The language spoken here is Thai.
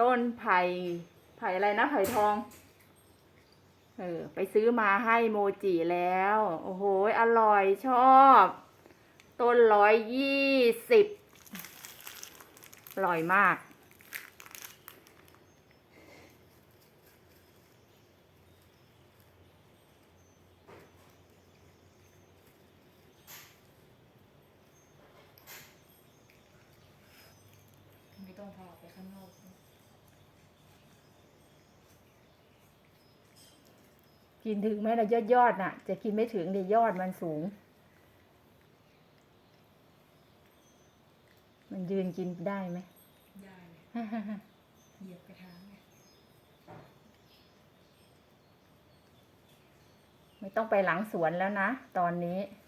ต้นไผ่ไผ่อะไรนะไผ่ทอง เออ ไปซื้อมาให้โมจิแล้ว โอ้โห อร่อยชอบ ต้นร้อยยี่สิบอร่อยมาก ไม่ต้องพาออกไปข้างนอก กินถึงไหมล่ะยอดยอดๆน่ะ จะกินไม่ถึงเดี๋ยวยอดมันสูง มันยืนกินได้ไหมได้เลยเหยียบกระถางไงไม่ต้องไปหลังสวนแล้วนะ ตอนนี้ไ